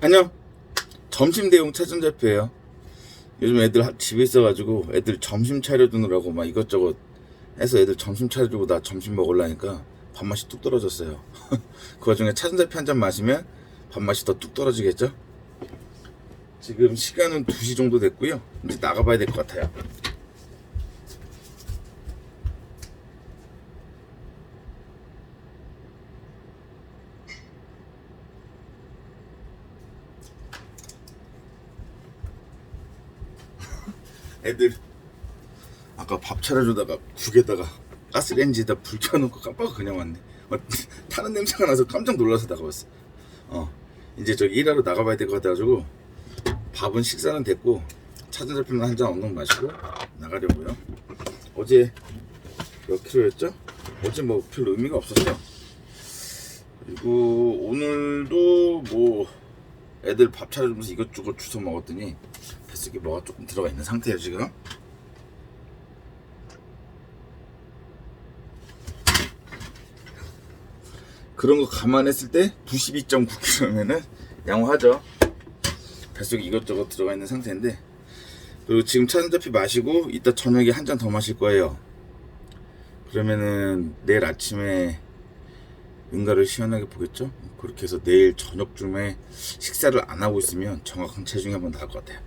안녕. 점심 대용 차전자표예요. 요즘 애들 하- 집에 있어가지고 애들 점심 차려주느라고 막 이것저것 해서 애들 점심 차려주고 나 점심 먹으려니까 밥맛이 뚝 떨어졌어요. 그 와중에 차전자표 한 잔 마시면 밥맛이 더 뚝 떨어지겠죠? 지금 시간은 2시 정도 됐고요. 이제 나가봐야 될 것 같아요. 애들 아까 밥 차려주다가 국에다가 가스레인지에다 불 켜놓고 깜빡 그냥 왔네. 어, 타는 냄새가 나서 깜짝 놀라서 나가봤어. 어 이제 저기 일하러 나가봐야 될 것 같아가지고 밥은 식사는 됐고 차전자표는 한 잔 엉덩 마시고 나가려고요. 어제 몇 킬로였죠? 어제 뭐 별로 의미가 없었어요. 그리고 오늘도 뭐 애들 밥 차려주면서 이것저것 주워 먹었더니 뱃속에 뭐가 조금 들어가 있는 상태예요 지금. 그런 거 감안했을 때 92.9kg면은 양호하죠. 뱃속에 이것저것 들어가 있는 상태인데 그리고 지금 차전자피 마시고 이따 저녁에 한 잔 더 마실 거예요. 그러면은 내일 아침에 응가를 시원하게 보겠죠? 그렇게 해서 내일 저녁쯤에 식사를 안 하고 있으면 정확한 체중이 한번 나올 것 같아요.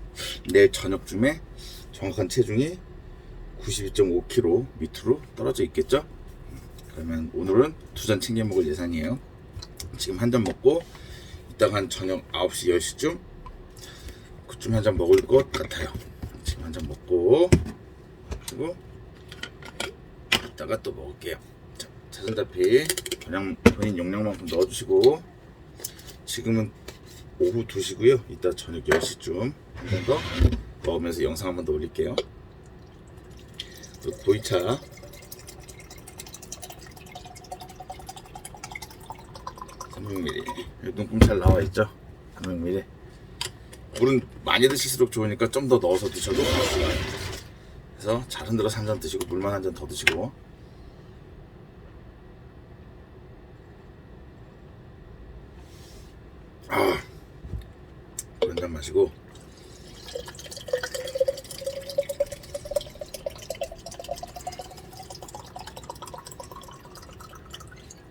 내일 저녁쯤에 정확한 체중이 92.5kg 밑으로 떨어져 있겠죠? 그러면 오늘은 두 잔 챙겨 먹을 예상이에요. 지금 한 잔 먹고 이따가 한 저녁 9시 10시쯤 그쯤 한 잔 먹을 것 같아요. 지금 한 잔 먹고 그리고 이따가 또 먹을게요. 자, 자전다피 그냥 본인 용량만큼 넣어주시고 지금은 오후 2시고요. 이따 저녁 10시쯤 한 번더 먹으면서 영상 한 번 더 올릴게요. 또 보이차 300ml 여기 눈금 잘 나와 있죠? 300ml 물은 많이 드실수록 좋으니까 좀 더 넣어서 드셔도 좋아요. 그래서 잘 흔들어서 한잔 드시고 물만 한 잔 더 드시고 아, 한잔 마시고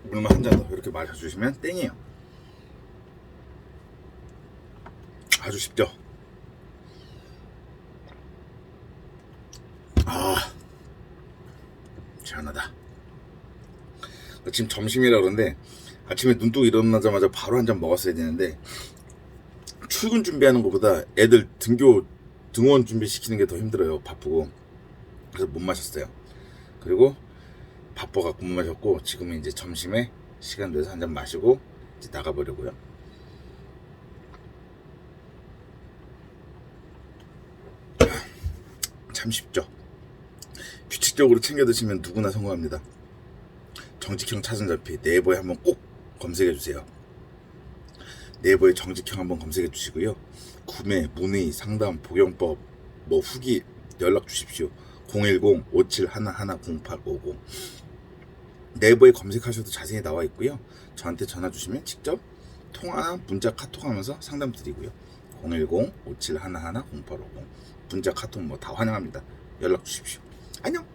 물만 한 잔 더 이렇게 마셔주시면 땡이에요. 아주 쉽죠? 아, 시원하다. 지금 점심이라 그러는데 아침에 눈 뜨고 일어나자마자 바로 한 잔 먹었어야 되는데 출근 준비하는 것보다 애들 등교 등원 준비 시키는 게 더 힘들어요. 바쁘고 그래서 못 마셨어요. 그리고 바빠갖고 못 마셨고 지금은 이제 점심에 시간 내서 한 잔 마시고 이제 나가보려고요. 참 쉽죠. 규칙적으로 챙겨 드시면 누구나 성공합니다. 정직형 차선잡이 네이버에 한번 꼭 검색해 주세요. 네이버에 정직형 한번 검색해 주시고요. 구매, 문의, 상담, 복용법, 뭐 후기 연락 주십시오. 010-5711-0850 네이버에 검색하셔도 자세히 나와 있고요. 저한테 전화 주시면 직접 통화나 문자 카톡 하면서 상담 드리고요. 010-5711-0850 문자 카톡 뭐 다 환영합니다. 연락 주십시오. 안녕!